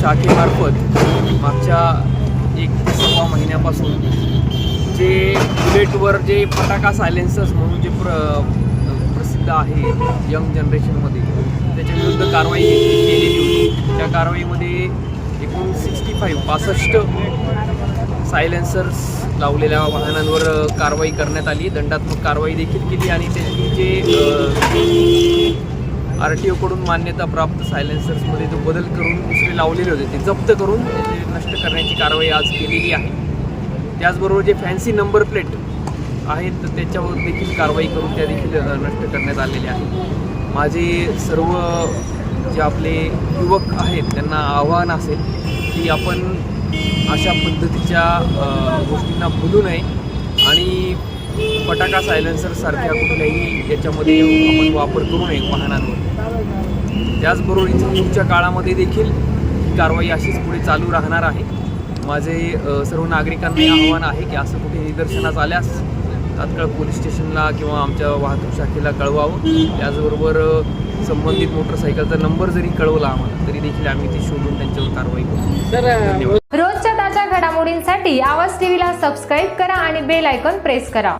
शाखेमार्फत मागच्या एक ते सव्वा महिन्यापासून जे बुलेटवर जे फटाका सायलेन्सर्स म्हणून जे प्र प्रसिद्ध आहे यंग जनरेशनमध्ये त्याच्या विरुद्ध कारवाई केलेली होती. त्या कारवाईमध्ये एकूण सिक्स्टी फाईव्ह पासष्ट सायलेन्सर्स लावलेल्या वाहनांवर कारवाई करण्यात आली. दंडात्मक कारवाई देखील केली आणि त्यांनी जे आर टी ओकडून मान्यता प्राप्त सायलेन्सर्समध्ये जो बदल करून दुसरे लावलेले होते ते जप्त करून ते नष्ट करण्याची कारवाई आज केलेली आहे. त्याचबरोबर जे फॅन्सी नंबर प्लेट आहेत तर त्याच्यावर देखील कारवाई करून त्या देखील नष्ट करण्यात आलेल्या आहेत. माझे सर्व जे आपले युवक आहेत त्यांना आव्हान असेल की आपण अशा पद्धतीच्या गोष्टींना भुलू नये आणि फटाका सायलेन्सरसारख्या कुठल्याही याच्यामध्ये आपण वापर करू नये वाहनांवर. त्याचबरोबर इथून पुढच्या काळामध्ये देखील ही कारवाई अशीच पुढे चालू राहणार आहे. माझे सर्व नागरिकांना आव्हान आहे की असं कुठे निदर्शनास आल्यास तात्काळ पोलीस स्टेशनला किंवा आमच्या वाहतूक शाखेला कळवावं. त्याचबरोबर संबंधित मोटरसायकलचा नंबर जरी कळवला आम्हाला तरी देखील आम्ही ती शोधून त्यांच्यावर कारवाई करू. रोजच्या ताज्या घडामोडींसाठी आवाज टीव्हीला सबस्क्राईब करा आणि बेल आयकॉन प्रेस करा.